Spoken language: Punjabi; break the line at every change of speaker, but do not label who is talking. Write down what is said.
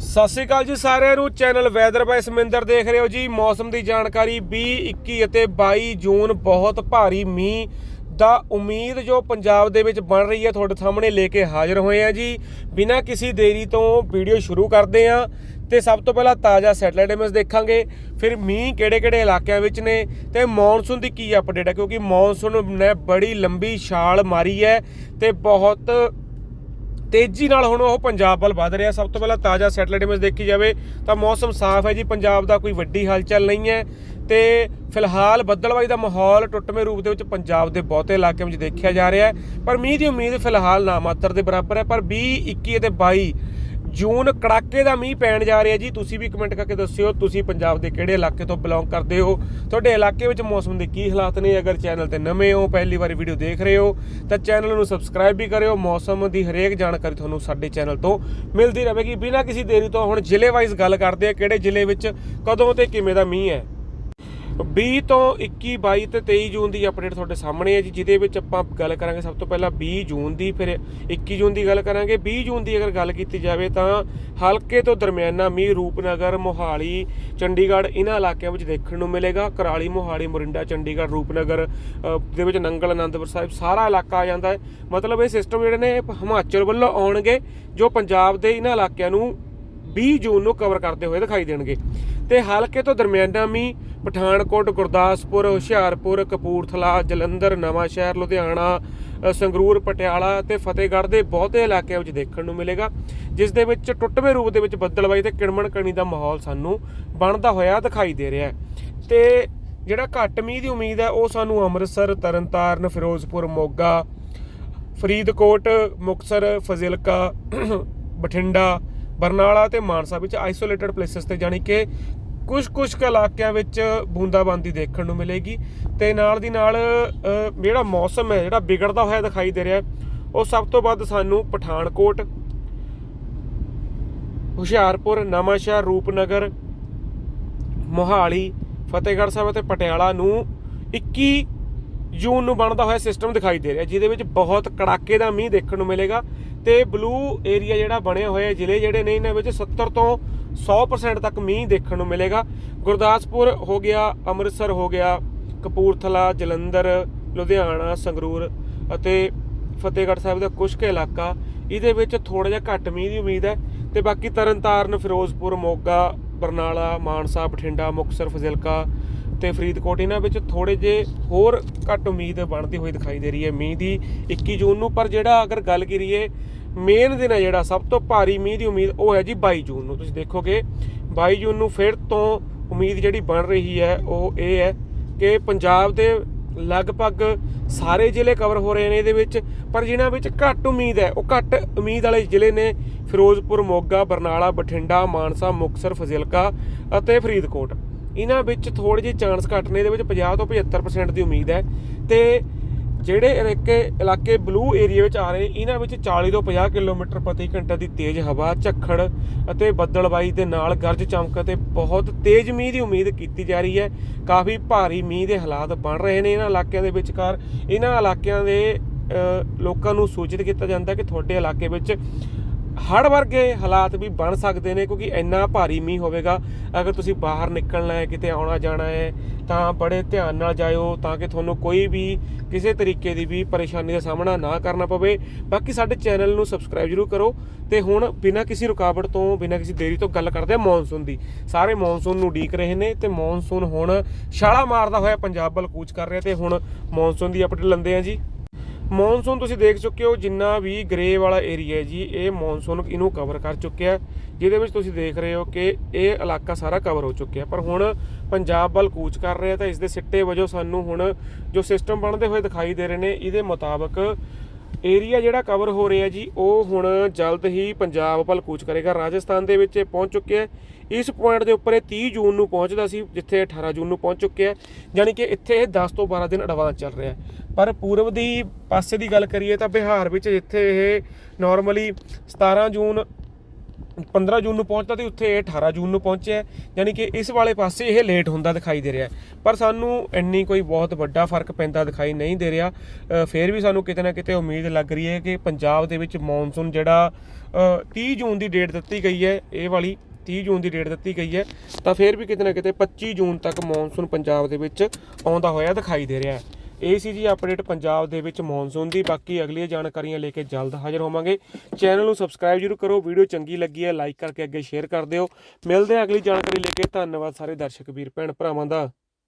ਸਤਿ ਸ਼੍ਰੀ ਅਕਾਲ ਜੀ ਸਾਰਿਆਂ ਨੂੰ। ਚੈਨਲ ਵੈਦਰ ਬਾਈ ਸਮਿੰਦਰ ਦੇਖ ਰਹੇ ਹੋ ਜੀ। ਮੌਸਮ ਦੀ ਜਾਣਕਾਰੀ 20 21 ਅਤੇ 22 ਜੂਨ। ਬਹੁਤ ਭਾਰੀ ਮੀਂਹ ਦਾ ਉਮੀਦ ਜੋ ਪੰਜਾਬ ਦੇ ਵਿੱਚ ਬਣ ਰਹੀ ਹੈ, ਤੁਹਾਡੇ ਸਾਹਮਣੇ ਲੈ ਕੇ ਹਾਜ਼ਰ ਹੋਏ ਆ ਜੀ। ਬਿਨਾਂ ਕਿਸੇ ਦੇਰੀ ਤੋਂ ਵੀਡੀਓ ਸ਼ੁਰੂ ਕਰਦੇ ਆ ਤੇ ਸਭ ਤੋਂ ਪਹਿਲਾਂ ਤਾਜ਼ਾ ਸੈਟਲਾਈਟ ਇਮੇਜ ਦੇਖਾਂਗੇ। ਫਿਰ ਮੀਂਹ ਕਿਹੜੇ-ਕਿਹੜੇ ਇਲਾਕਿਆਂ ਵਿੱਚ ਨੇ ਤੇ ਮੌਨਸੂਨ ਦੀ ਕੀ ਅਪਡੇਟ ਹੈ? ਕਿਉਂਕਿ ਮੌਨਸੂਨ ਨੇ ਬੜੀ ਲੰਬੀ ਛਾਲ ਮਾਰੀ ਹੈ ਤੇ ਬਹੁਤ ਤੇਜ਼ੀ ਨਾਲ ਹੁਣ ਉਹ ਪੰਜਾਬ ਵੱਲ ਵਧ ਰਿਹਾ। ਸਭ ਤੋਂ ਪਹਿਲਾਂ ਤਾਜ਼ਾ ਸੈਟਲਾਈਟ ਇਮੇਜ ਦੇਖੀ ਜਾਵੇ ਤਾਂ ਮੌਸਮ ਸਾਫ਼ ਹੈ ਜੀ। ਪੰਜਾਬ ਦਾ ਕੋਈ ਵੱਡੀ ਹਲਚਲ ਨਹੀਂ ਹੈ ਤੇ ਫਿਲਹਾਲ ਬੱਦਲਬਾਈ ਦਾ ਮਾਹੌਲ ਟੁੱਟਵੇਂ ਰੂਪ ਦੇ ਵਿੱਚ ਪੰਜਾਬ ਦੇ ਬਹੁਤੇ ਇਲਾਕਿਆਂ ਵਿੱਚ ਦੇਖਿਆ ਜਾ ਰਿਹਾ ਹੈ। ਪਰ ਮੀਂਹ ਦੀ ਉਮੀਦ ਫਿਲਹਾਲ ਨਾ ਮਾਤਰ ਦੇ ਬਰਾਬਰ ਹੈ। ਪਰ 20 21 ਅਤੇ 22 ਜੂਨ ਕੜਾਕੇ ਦਾ ਮੀਂਹ ਪੈਣ ਜਾ ਰਿਹਾ ਜੀ। ਤੁਸੀਂ ਵੀ ਕਮੈਂਟ ਕਰਕੇ ਦੱਸਿਓ, ਤੁਸੀਂ ਪੰਜਾਬ ਦੇ ਕਿਹੜੇ ਇਲਾਕੇ ਤੋਂ ਬਿਲੋਂਗ ਕਰਦੇ ਹੋ? ਤੁਹਾਡੇ ਇਲਾਕੇ ਵਿੱਚ ਮੌਸਮ ਦੇ ਕੀ ਹਾਲਾਤ ਨੇ? ਅਗਰ ਚੈਨਲ ਤੇ ਨਵੇਂ ਹੋ, ਪਹਿਲੀ ਵਾਰੀ ਵੀਡੀਓ ਦੇਖ ਰਹੇ ਹੋ, ਤਾਂ ਚੈਨਲ ਨੂੰ ਸਬਸਕ੍ਰਾਈਬ ਵੀ ਕਰਿਓ। ਮੌਸਮ ਦੀ ਹਰੇਕ ਜਾਣਕਾਰੀ ਤੁਹਾਨੂੰ ਸਾਡੇ ਚੈਨਲ ਤੋਂ ਮਿਲਦੀ ਰਹੇਗੀ। ਬਿਨਾਂ ਕਿਸੇ ਦੇਰੀ ਤੋਂ ਹੁਣ ਜ਼ਿਲ੍ਹੇ ਵਾਈਜ਼ ਗੱਲ ਕਰਦੇ ਆ, ਕਿਹੜੇ ਜ਼ਿਲ੍ਹੇ ਵਿੱਚ, ਕਦੋਂ ਤੇ ਕਿਵੇਂ ਦਾ ਮੀਂਹ ਹੈ? 20 ਤੋਂ 21 22 ਤੇ 23 ਜੂਨ ਦੀ ਅਪਡੇਟ ਤੁਹਾਡੇ ਸਾਹਮਣੇ ਹੈ ਜੀ, ਜਿਹਦੇ ਵਿੱਚ ਆਪਾਂ ਗੱਲ ਕਰਾਂਗੇ ਸਭ ਤੋਂ ਪਹਿਲਾਂ 20 ਜੂਨ ਦੀ, ਫਿਰ 21 ਜੂਨ ਦੀ ਗੱਲ ਕਰਾਂਗੇ। 20 ਜੂਨ ਦੀ ਅਗਰ ਗੱਲ ਕੀਤੀ ਜਾਵੇ ਤਾਂ ਹਲਕੇ ਤੋਂ ਦਰਮਿਆਨਾ ਮੀਂਹ ਰੂਪਨਗਰ, ਮੋਹਾਲੀ, ਚੰਡੀਗੜ੍ਹ ਇਹਨਾਂ ਇਲਾਕਿਆਂ ਵਿੱਚ ਦੇਖਣ ਨੂੰ ਮਿਲੇਗਾ। ਕਰਾਲੀ, ਮੋਹਾਲੀ, ਮੋਰਿੰਡਾ, ਚੰਡੀਗੜ੍ਹ, ਰੂਪਨਗਰ ਦੇ ਵਿੱਚ ਨੰਗਲ, ਅਨੰਦਪੁਰ ਸਾਹਿਬ ਸਾਰਾ ਇਲਾਕਾ ਆ ਜਾਂਦਾ ਹੈ। ਮਤਲਬ ਇਹ ਸਿਸਟਮ ਜਿਹੜੇ ਨੇ ਹਿਮਾਚਲ ਵੱਲੋਂ ਆਉਣਗੇ, ਜੋ ਪੰਜਾਬ ਦੇ ਇਹਨਾਂ ਇਲਾਕਿਆਂ ਨੂੰ 20 ਜੂਨ ਨੂੰ ਕਵਰ ਕਰਦੇ ਹੋਏ ਦਿਖਾਈ ਦੇਣਗੇ। ਤੇ ਹਲਕੇ ਤੋਂ ਦਰਮਿਆਨਾ ਮੀਂਹ, ਪਠਾਨਕੋਟ, ਗੁਰਦਾਸਪੁਰ, ਹੁਸ਼ਿਆਰਪੁਰ, ਕਪੂਰਥਲਾ, ਜਲੰਧਰ, ਨਵਾਂ ਸ਼ਹਿਰ, ਲੁਧਿਆਣਾ ਸੰਗਰੂਰ, ਪਟਿਆਲਾ ਤੇ ਫਤਿਹਗੜ੍ਹ ਦੇ ਬਹੁਤੇ ਇਲਾਕਿਆਂ ਵਿੱਚ ਦੇਖਣ ਨੂੰ ਮਿਲੇਗਾ, ਜਿਸ ਦੇ ਵਿੱਚ ਟੁੱਟਵੇਂ ਰੂਪ ਦੇ ਵਿੱਚ ਬੱਦਲਬਾਈ ਤੇ ਕਿਣਮਣ ਕਣੀ ਦਾ ਮਾਹੌਲ ਸਾਨੂੰ ਬਣਦਾ ਹੋਇਆ ਦਿਖਾਈ ਦੇ ਰਿਹਾ ਹੈ। ਤੇ ਜਿਹੜਾ ਘੱਟ ਮੀਂਹ ਦੀ ਉਮੀਦ ਹੈ, ਉਹ ਸਾਨੂੰ ਅੰਮ੍ਰਿਤਸਰ, ਤਰਨਤਾਰਨ, ਫਿਰੋਜ਼ਪੁਰ, ਮੋਗਾ, ਫਰੀਦਕੋਟ, ਮੁਕਤਸਰ, ਫਜ਼ਿਲਕਾ, ਬਠਿੰਡਾ, ਬਰਨਾਲਾ ਤੇ ਮਾਨਸਾ ਵਿੱਚ ਆਈਸੋਲੇਟਡ ਪਲੇਸਸ ਤੇ ਜਾਣੀ ਕਿ ਕੁਝ ਕੁਝ ਕੁ ਇਲਾਕਿਆਂ ਵਿੱਚ ਬੂੰਦਾਬਾਂਦੀ ਦੇਖਣ ਨੂੰ ਮਿਲੇਗੀ ਤੇ ਨਾਲ ਦੀ ਨਾਲ ਜਿਹੜਾ ਮੌਸਮ ਹੈ, ਜਿਹੜਾ ਵਿਗੜਦਾ ਹੋਇਆ ਦਿਖਾਈ ਦੇ ਰਿਹਾ ਉਹ ਸਭ ਤੋਂ ਵੱਧ ਸਾਨੂੰ ਪਠਾਨਕੋਟ, ਹੁਸ਼ਿਆਰਪੁਰ, ਨਵਾਂਸ਼ਹਿਰ, ਰੂਪਨਗਰ, ਮੋਹਾਲੀ, ਫਤਿਹਗੜ੍ਹ ਸਾਹਿਬ ਅਤੇ ਪਟਿਆਲਾ ਨੂੰ 21 ਜੂਨ ਨੂੰ ਬਣਦਾ ਹੋਇਆ ਸਿਸਟਮ ਦਿਖਾਈ ਦੇ ਰਿਹਾ ਜਿਹਦੇ ਵਿੱਚ ਬਹੁਤ ਕੜਾਕੇ ਦਾ ਮੀਂਹ ਦੇਖਣ ਨੂੰ ਮਿਲੇਗਾ ਤੇ ਬਲੂ ਏਰੀਆ ਜਿਹੜਾ ਬਣਿਆ ਹੋਇਆ ਜ਼ਿਲ੍ਹੇ ਜਿਹੜੇ ਨੇ, ਇਹਨਾਂ ਵਿੱਚ 70 ਤੋਂ 100% ਤੱਕ ਮੀਂਹ ਦੇਖਣ ਨੂੰ ਮਿਲੇਗਾ। ਗੁਰਦਾਸਪੁਰ ਹੋ ਗਿਆ, ਅੰਮ੍ਰਿਤਸਰ ਹੋ ਗਿਆ, ਕਪੂਰਥਲਾ, ਜਲੰਧਰ, ਲੁਧਿਆਣਾ, ਸੰਗਰੂਰ ਅਤੇ ਫਤਿਹਗੜ੍ਹ ਸਾਹਿਬ ਦਾ ਕੁਝ ਕੁ ਇਲਾਕਾ। ਇਹਦੇ ਵਿੱਚ ਥੋੜਾ ਜਿਹਾ ਘੱਟ ਮੀਂਹ ਦੀ ਉਮੀਦ ਹੈ ਤੇ ਬਾਕੀ ਤਰਨਤਾਰਨ, ਫਿਰੋਜ਼ਪੁਰ, ਮੋਗਾ, ਬਰਨਾਲਾ, ਮਾਨਸਾ, ਬਠਿੰਡਾ, ਮੁਕਤਸਰ, ਫਜ਼ਿਲਕਾ ਤੇ ਫਰੀਦਕੋਟ, ਇਹਨਾਂ ਵਿੱਚ ਥੋੜੇ ਜੇ ਹੋਰ ਘੱਟ ਉਮੀਦ ਬਣਦੀ ਹੋਈ ਦਿਖਾਈ ਦੇ ਰਹੀ ਹੈ ਮੀਂਹ ਦੀ 21 ਜੂਨ ਨੂੰ। ਪਰ ਜਿਹੜਾ ਅਗਰ ਗੱਲ ਕਰੀਏ ਮੇਨ ਦਿਨ ਹੈ ਜਿਹੜਾ, ਸਭ ਤੋਂ ਭਾਰੀ ਮੀਂਹ ਦੀ ਉਮੀਦ ਉਹ ਹੈ ਜੀ 22 ਜੂਨ ਨੂੰ। ਤੁਸੀਂ ਦੇਖੋਗੇ 22 ਜੂਨ ਨੂੰ ਫਿਰ ਤੋਂ ਉਮੀਦ ਜਿਹੜੀ ਬਣ ਰਹੀ ਹੈ, ਉਹ ਇਹ ਹੈ ਕਿ ਪੰਜਾਬ ਦੇ ਲਗਭਗ ਸਾਰੇ ਜ਼ਿਲ੍ਹੇ ਕਵਰ ਹੋ ਰਹੇ ਨੇ ਇਹਦੇ ਵਿੱਚ, ਪਰ ਜਿਨ੍ਹਾਂ ਵਿੱਚ ਘੱਟ ਉਮੀਦ ਹੈ, ਉਹ ਘੱਟ ਉਮੀਦ ਵਾਲੇ ਜ਼ਿਲ੍ਹੇ ਨੇ, ਫਿਰੋਜ਼ਪੁਰ, ਮੋਗਾ, ਬਰਨਾਲਾ, ਬਠਿੰਡਾ, ਮਾਨਸਾ, ਮੁਕਤਸਰ, ਫਜ਼ਿਲਕਾ ਅਤੇ ਫਰੀਦਕੋਟ। ਇਹਨਾਂ ਵਿੱਚ ਥੋੜੇ ਜਿਹੇ ਚਾਂਸ ਘੱਟ ਨੇ, ਇਹਦੇ ਵਿੱਚ 50 ਤੋਂ 75% ਦੀ ਉਮੀਦ ਹੈ। ਤੇ ਜਿਹੜੇ ਇਲਾਕੇ ਇਲਾਕੇ ਬਲੂ ਏਰੀਆ ਵਿੱਚ ਆ ਰਹੇ ਇਹਨਾਂ ਵਿੱਚ 40 ਤੋਂ 50 ਕਿਲੋਮੀਟਰ ਪ੍ਰਤੀ ਘੰਟੇ ਦੀ ਤੇਜ਼ ਹਵਾ, ਝੱਖੜ ਅਤੇ ਬੱਦਲਬਾਈ ਦੇ ਨਾਲ ਗਰਜ ਚਮਕ ਅਤੇ ਬਹੁਤ ਤੇਜ਼ ਮੀਂਹ ਦੀ ਉਮੀਦ ਕੀਤੀ ਜਾ ਰਹੀ ਹੈ। ਕਾਫੀ ਭਾਰੀ ਮੀਂਹ ਦੇ ਹਾਲਾਤ ਬਣ ਰਹੇ ਨੇ ਇਹਨਾਂ ਇਲਾਕਿਆਂ ਦੇ ਵਿਚਕਾਰ। ਇਹਨਾਂ ਇਲਾਕਿਆਂ ਦੇ ਲੋਕਾਂ ਨੂੰ ਸੂਚਿਤ ਕੀਤਾ ਜਾਂਦਾ ਕਿ ਤੁਹਾਡੇ ਇਲਾਕੇ ਵਿੱਚ ਹੜ੍ਹ ਵਰਗੇ ਹਾਲਾਤ ਵੀ ਬਣ ਸਕਦੇ ਨੇ ਕਿਉਂਕਿ ਇੰਨਾ ਭਾਰੀ ਮੀਂਹ ਹੋਵੇਗਾ। ਅਗਰ ਤੁਸੀਂ ਬਾਹਰ ਨਿਕਲਣਾ ਹੈ, ਕਿਤੇ ਆਉਣਾ ਜਾਣਾ ਹੈ, ਤਾਂ ਬੜੇ ਧਿਆਨ ਨਾਲ ਜਾਇਓ ਤਾਂ ਕਿ ਤੁਹਾਨੂੰ ਕੋਈ ਵੀ ਕਿਸੇ ਤਰੀਕੇ ਦੀ ਵੀ ਪਰੇਸ਼ਾਨੀ ਦਾ ਸਾਹਮਣਾ ਨਾ ਕਰਨਾ ਪਵੇ। ਬਾਕੀ ਸਾਡੇ ਚੈਨਲ ਨੂੰ ਸਬਸਕ੍ਰਾਈਬ ਜਰੂਰ ਕਰੋ ਤੇ ਹੁਣ ਬਿਨਾਂ ਕਿਸੇ ਰੁਕਾਵਟ ਤੋਂ, ਬਿਨਾਂ ਕਿਸੇ ਦੇਰੀ ਤੋਂ ਗੱਲ ਕਰਦੇ ਆ ਮੌਨਸੂਨ ਦੀ। ਸਾਰੇ ਮੌਨਸੂਨ ਨੂੰ ਉਡੀਕ ਰਹੇ ਨੇ ਤੇ ਮੌਨਸੂਨ ਹੁਣ ਛਾਲਾ ਮਾਰਦਾ ਹੋਇਆ ਪੰਜਾਬ ਵੱਲ ਕੂਚ ਕਰ ਰਿਹਾ ਤੇ ਹੁਣ ਮੌਨਸੂਨ ਦੀ ਅਪਡੇਟ ਲੰਦੇ ਆ ਜੀ। ਮੌਨਸੂਨ ਤੁਸੀਂ ਦੇਖ ਚੁੱਕੇ ਹੋ ਜਿੰਨਾ ਵੀ ਗ੍ਰੇ ਵਾਲਾ ਏਰੀਆ ਹੈ ਜੀ, ਇਹ ਮੌਨਸੂਨ ਇਹਨੂੰ ਕਵਰ ਕਰ ਚੁੱਕਿਆ ਜਿਹਦੇ ਵਿੱਚ ਤੁਸੀਂ ਦੇਖ ਰਹੇ ਹੋ ਕਿ ਇਹ ਇਲਾਕਾ ਸਾਰਾ ਕਵਰ ਹੋ ਚੁੱਕਿਆ ਪਰ ਹੁਣ ਪੰਜਾਬ ਵੱਲ ਕੂਚ ਕਰ ਰਿਹਾ ਤਾਂ ਇਸ ਦੇ ਸਿੱਟੇ ਵਜੋਂ ਸਾਨੂੰ ਹੁਣ ਜੋ ਸਿਸਟਮ ਬਣਦੇ ਹੋਏ ਦਿਖਾਈ ਦੇ ਰਹੇ ਨੇ, ਇਹਦੇ ਮੁਤਾਬਕ ਏਰੀਆ ਜਿਹੜਾ ਕਵਰ ਹੋ ਰਿਹਾ ਜੀ, ਉਹ ਹੁਣ ਜਲਦ ਹੀ ਪੰਜਾਬ ਵੱਲ ਕੂਚ ਕਰੇਗਾ। ਰਾਜਸਥਾਨ ਦੇ ਵਿੱਚ ਇਹ ਪਹੁੰਚ ਚੁੱਕਿਆ ਹੈ। ਇਸ ਪੁਆਇੰਟ ਦੇ ਉੱਪਰ ਇਹ 30 ਜੂਨ ਨੂੰ ਪਹੁੰਚਦਾ ਸੀ, ਜਿੱਥੇ 18 ਜੂਨ ਨੂੰ ਪਹੁੰਚ ਚੁੱਕਿਆ ਹੈ। ਯਾਨੀ ਕਿ ਇੱਥੇ ਇਹ 10 ਤੋਂ 12 ਦਿਨ ਐਡਵਾਂਸ ਚੱਲ ਰਿਹਾ ਹੈ। ਪਰ ਪੂਰਬ ਦੀ ਪਾਸੇ ਦੀ ਗੱਲ ਕਰੀਏ ਤਾਂ ਬਿਹਾਰ ਵਿੱਚ ਜਿੱਥੇ ਇਹ ਨਾਰਮਲੀ 17 ਜੂਨ 15 ਜੂਨ ਨੂੰ ਪਹੁੰਚਦਾ ਤੇ ਉੱਥੇ ਇਹ 18 ਜੂਨ ਨੂੰ ਪਹੁੰਚਿਆ ਹੈ। ਯਾਨੀ ਕਿ ਇਸ ਵਾਲੇ ਪਾਸੇ ਇਹ ਲੇਟ ਹੁੰਦਾ ਦਿਖਾਈ ਦੇ ਰਿਹਾ ਪਰ ਸਾਨੂੰ ਇੰਨੀ ਕੋਈ ਬਹੁਤ ਵੱਡਾ ਫ਼ਰਕ ਪੈਂਦਾ ਦਿਖਾਈ ਨਹੀਂ ਦੇ ਰਿਹਾ। ਅ, ਫਿਰ ਵੀ ਸਾਨੂੰ ਕਿਤੇ ਨਾ ਕਿਤੇ ਉਮੀਦ ਲੱਗ ਰਹੀ ਹੈ ਕਿ ਪੰਜਾਬ ਦੇ ਵਿੱਚ ਮੌਨਸੂਨ ਜਿਹੜਾ ਅ, 30 ਜੂਨ ਦੀ ਡੇਟ ਦਿੱਤੀ ਗਈ ਹੈ ਇਹ ਵਾਲੀ 30 ਜੂਨ ਦੀ ਡੇਟ ਦਿੱਤੀ ਗਈ ਹੈ ਤਾਂ ਫਿਰ ਵੀ ਕਿਤੇ ਨਾ ਕਿਤੇ 25 ਜੂਨ ਤੱਕ ਮੌਨਸੂਨ ਪੰਜਾਬ ਦੇ ਵਿੱਚ ਆਉਂਦਾ ਹੋਇਆ ਦਿਖਾਈ ਦੇ ਰਿਹਾ ਹੈ। ਇਹ ਸੀ ਜੀ ਅਪਡੇਟ ਪੰਜਾਬ ਦੇ ਵਿੱਚ ਮੌਨਸੂਨ ਦੀ। ਬਾਕੀ ਅਗਲੀਆਂ ਜਾਣਕਾਰੀਆਂ ਲੈ ਕੇ ਜਲਦ ਹਾਜ਼ਰ ਹੋਵਾਂਗੇ। ਚੈਨਲ ਨੂੰ ਸਬਸਕ੍ਰਾਈਬ ਜਰੂਰ ਕਰੋ। ਵੀਡੀਓ ਚੰਗੀ ਲੱਗੀ ਹੈ ਲਾਈਕ ਕਰਕੇ ਅੱਗੇ ਸ਼ੇਅਰ ਕਰ ਦਿਓ। ਮਿਲਦੇ ਹਾਂ ਅਗਲੀ ਜਾਣਕਾਰੀ ਲੈ ਕੇ। ਧੰਨਵਾਦ ਸਾਰੇ ਦਰਸ਼ਕ ਵੀਰ, ਭੈਣ ਭਰਾਵਾਂ ਦਾ।